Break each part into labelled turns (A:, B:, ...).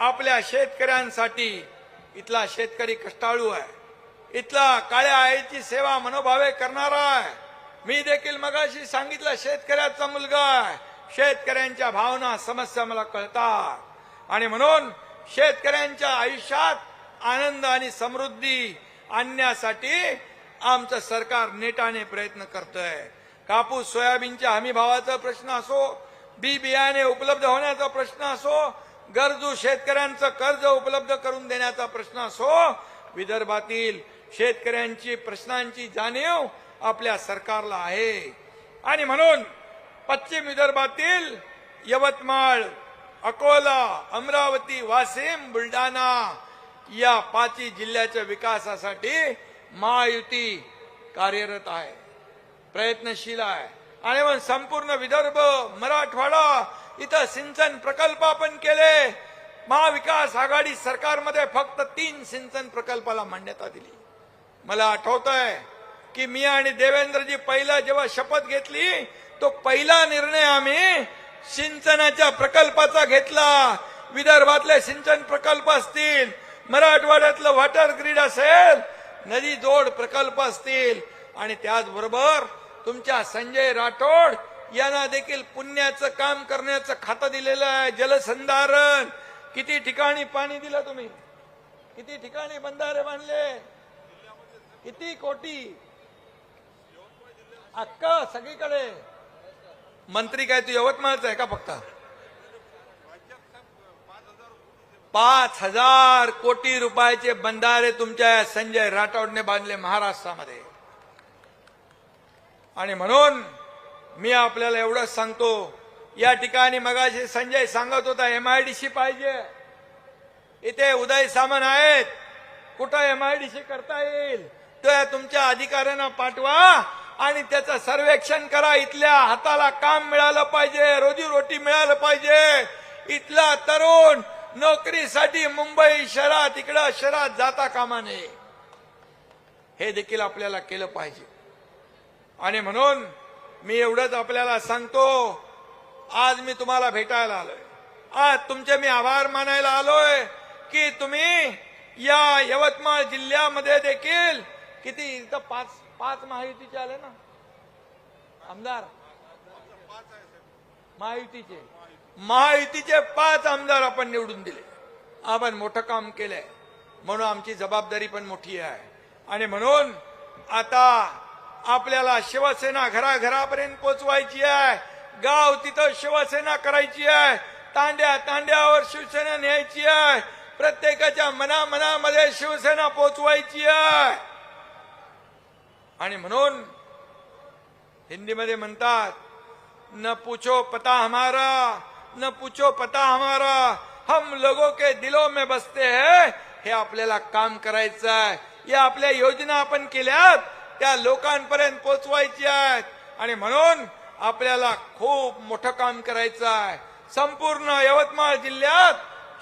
A: आपल्या शेतकऱ्यांसाठी इथला शेतकरी कष्टाळू आहे. इथला काळ्या आईची सेवा मनोभावे करणारा आहे. मी देखील मगाशी सांगितलं शेतकऱ्याचा मुलगा आहे. शेतकऱ्यांच्या भावना समस्या मला कळतात. आणि म्हणून शेतकऱ्यांच्या आयुष्यात आनंद आणि समृद्धी आणण्यासाठी आमचं सरकार नेटाने प्रयत्न करतंय. कापूस सोयाबीनच्या हमी भावाचा प्रश्न असो बी बियाणे उपलब्ध होण्याचा प्रश्न असो गरजू शेतकऱ्यांचं कर्ज उपलब्ध करून देण्याचा प्रश्न असो विदर्भातील शेतकऱ्यांची प्रश्नांची जाणीव आपल्या सरकारला आहे. आणि म्हणून पश्चिम विदर्भातील यवतमाळ अकोला अमरावती वाशिम बुलढाणा या पाचही जिल्ह्याच्या विकासासाठी महायुती कार्यरत आहे प्रयत्नशील आहे. आणि मग संपूर्ण विदर्भ मराठवाडा इथं सिंचन प्रकल्प आपण केले. महाविकास आघाडी सरकारमध्ये फक्त तीन सिंचन प्रकल्पाला मान्यता दिली. मला आठवत आहे की मी आणि देवेंद्रजी पहिला जेव्हा शपथ घेतली तो पहिला निर्णय आम्ही सिंचनाच्या प्रकल्पाचा घेतला. विदर्भातले सिंचन प्रकल्प असतील मराठवाड्यातलं वॉटर ग्रीड असेल नदी जोड प्रकल्प असतील. आणि त्याचबरोबर तुमच्या संजय राठोड यांना देखील पुण्याचं काम करण्याचं खातं दिलेलं आहे. जलसंधारण. किती ठिकाणी पाणी दिलं तुम्ही? किती ठिकाणी बंधारे बांधले? किती कोटी? अक्का सगळीकडे. मंत्री काय तू यवतमाळचा आहे का फक्त? पाच हजार कोटी रुपयाचे बंधारे तुमच्या संजय राठोडने बांधले महाराष्ट्रामध्ये. आणि म्हणून मी आपल्याला एवढंच सांगतो. या ठिकाणी मगाशी संजय सांगत होता एमआयडीसी पाहिजे. इथे उदय सामन आहेत. कुठं एमआयडीसी करता येईल? तर तुमच्या अधिकाऱ्यांना पाठवा आणि त्याचं सर्वेक्षण करा. इथल्या हाताला काम मिळालं पाहिजे रोजीरोटी मिळालं पाहिजे. इथला तरुण नोकरीसाठी मुंबई शहरात इकडं शहरात जाता कामा नये. हे देखील आपल्याला केलं पाहिजे. आणि म्हणून मी एवढंच आपल्याला सांगतो. आज मी तुम्हाला भेटायला आलोय. आज तुमचे मी आभार मानायला आलोय की तुम्ही या यवतमाळ जिल्ह्यामध्ये देखील किती इथं पाच पाच महायुतीचे आले ना? आमदार? महायुतीचे. महायुतीचे पाच आमदार आपण निवडून दिले. आपण मोठं काम केलंय. म्हणून आमची जबाबदारी पण मोठी आहे. आणि म्हणून आता आपल्याला शिवसेना घराघरापर्यंत पोचवायची आहे. गाव तिथं शिवसेना करायची आहे. तांड्या तांड्यावर शिवसेना न्यायची आहे. प्रत्येकाच्या मनामनामध्ये शिवसेना पोचवायची आहे. आणि म्हणून हिंदीमध्ये म्हणतात न पूछो पता हमारा न पूछो पता हमारा हम लोगों के दिलो में बसते है. हे आपल्याला काम करायचं आहे. या आपल्या योजना आपण केल्यात. त्या लोकांपर्यंत पोचवायची आहेत. आणि म्हणून आपल्याला खूप मोठं काम करायचं आहे. संपूर्ण यवतमाळ जिल्ह्यात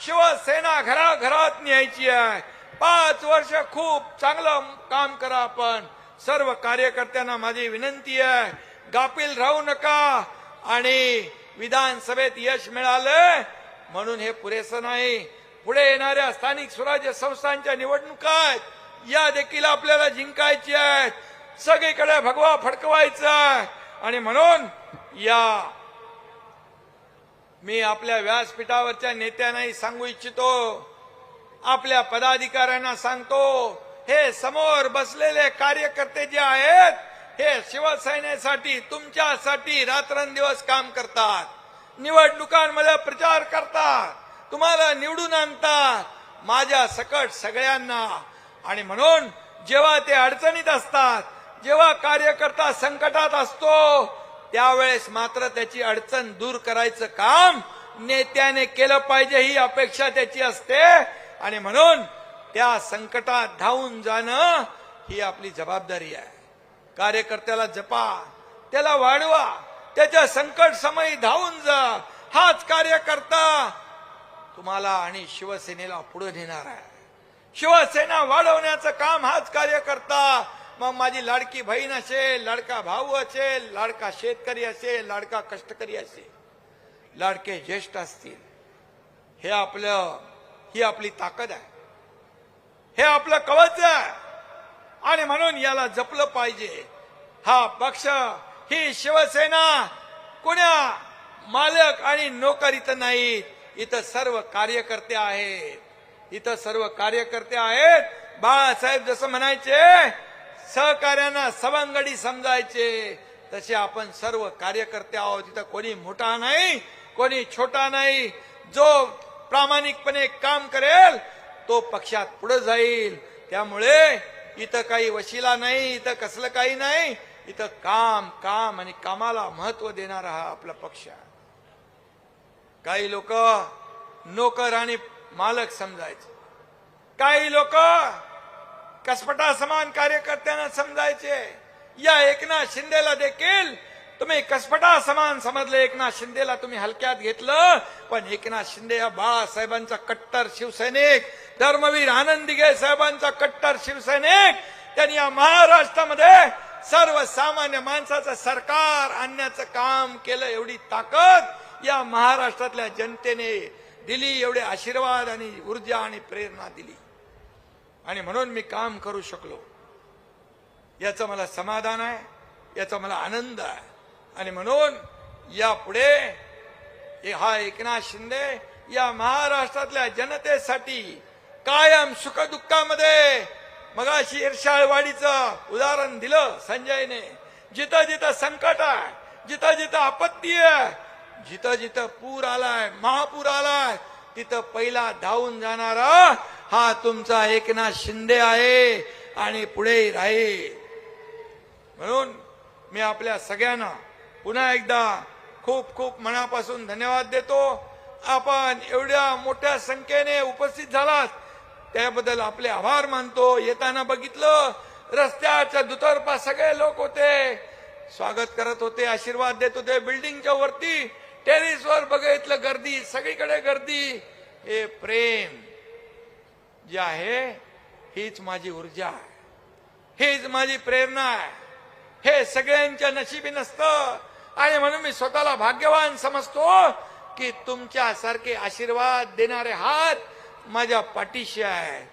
A: शिवसेना घराघरात न्यायची आहे. पाच वर्ष खूप चांगलं काम करा आपण. सर्व कार्यकर्त्यांना माझी विनंती आहे. गापील राहू नका. आणि विधानसभेत यश मिळालं म्हणून हे पुरेसं नाही. पुढे येणाऱ्या स्थानिक स्वराज्य संस्थांच्या निवडणुका आहेत. या देखील आपल्याला जिंकायची आहेत. सगळीकडे भगवा फडकवायचा. आणि म्हणून या मी आपल्या व्यासपीठावरच्या नेत्यांनाही सांगू इच्छितो आपल्या पदाधिकाऱ्यांना सांगतो हे समोर बसलेले कार्यकर्ते जे आहेत हे शिवसेनेसाठी तुमच्यासाठी रात्रंदिवस काम करतात. निवडणुकांमध्ये प्रचार करतात. तुम्हाला निवडून आणतात. माझ्या सकट सगळ्यांना. आणि म्हणून जेव्हा ते अडचणीत असतात जेव्हा कार्यकर्ता संकटात असतो त्यावेळेस मात्र त्याची अडचण दूर करायचं काम नेत्याने केलं पाहिजे ही अपेक्षा त्याची असते. आणि म्हणून त्या संकटात धावून जाणं ही आपली जबाबदारी आहे. कार्यकर्त्याला जपा त्याला वाढवा त्याच्या संकट समयी धावून जा. हाच कार्यकर्ता तुम्हाला आणि शिवसेनेला पुढे नेणार आहे. शिवसेना वाढवण्याचं काम हाच कार्यकर्ता मग माझी लाडकी बहीण असेल लाडका भाऊ असेल लाडका शेतकरी असेल लाडका कष्टकरी असेल लाडके ज्येष्ठ असतील. हे आपलं ही आपली ताकद आहे. हे आपलं कवच आहे. आणि म्हणून याला जपलं पाहिजे. हा पक्ष ही शिवसेना कुण्या? मालक आणि नोकर इथं नाहीत. इथं सर्व कार्यकर्ते आहेत. इथं सर्व कार्यकर्ते आहेत. बाळासाहेब जसं म्हणायचे सहकार्यांना सवंगडी समजायचे. तसे आपण सर्व कार्यकर्ते आहोत. तिथं कोणी मोठा नाही कोणी छोटा नाही. जो प्रामाणिकपणे काम करेल तो पक्षात पुढे जाईल. त्यामुळे इथं काही वशिला नाही इथं कसलं काही नाही. इथं काम काम आणि कामाला महत्त्व देणारा हा आपला पक्ष. काही लोक नोकर आणि मालक समजायचे. काही लोक कसपटा समान कार्यकर्त्यांना समजायचे. या एकनाथ शिंदेला देखील तुम्ही कसपटा समान समजले. एकनाथ शिंदेला तुम्ही हलक्यात घेतलं. पण एकनाथ शिंदे या बाळासाहेबांचा कट्टर शिवसैनिक धर्मवीर आनंद साहेबांचा कट्टर शिवसैनिक. त्यांनी या महाराष्ट्रामध्ये सर्वसामान्य माणसाचं सरकार आणण्याचं काम केलं एवढी ताकद या महाराष्ट्रातल्या जनतेने दिली एवढे आशीर्वाद आणि ऊर्जा आणि प्रेरणा दिली. आणि म्हणून मी काम करू शकलो. याचं मला समाधान आहे याचा मला आनंद आहे. आणि म्हणून यापुढे हे हा एकनाथ शिंदे या महाराष्ट्रातल्या जनतेसाठी कायम सुखदुःखामध्ये मगाशी इर्षाळवाडीचं उदाहरण दिलं संजयने. जिथं जिथं संकट आहे जिथं जिथं आपत्ती आहे जिथं जिथं पूर आलाय महापूर आलाय तिथं पहिला धावून जाणारा हा तुमचा एकनाथ शिंदे आहे आणि पुढे राहील. म्हणून मी आपल्या सगळ्यांना पुन्हा एकदा खूप खूप मनापासून धन्यवाद देतो. आपण एवढ्या मोठ्या संख्येने उपस्थित झालात. त्याबद्दल आपले आभार मानतो. येताना बघितलं रस्त्याच्या दुतर्फा सगळे लोक होते. स्वागत करत होते आशीर्वाद देत होते. बिल्डिंगच्या वरती टेरिसवर बघितलं गर्दी सगळीकडे गर्दी. हे प्रेम. जे आहे हीच माझी ऊर्जा आहे. हीच माझी प्रेरणा आहे. हे सगळ्यांच्या नशिबी नसतं. आणि म्हणून मी स्वतःला भाग्यवान समजतो की तुमच्यासारखे आशीर्वाद देणारे हात माझ्या पाठीशी आहेत.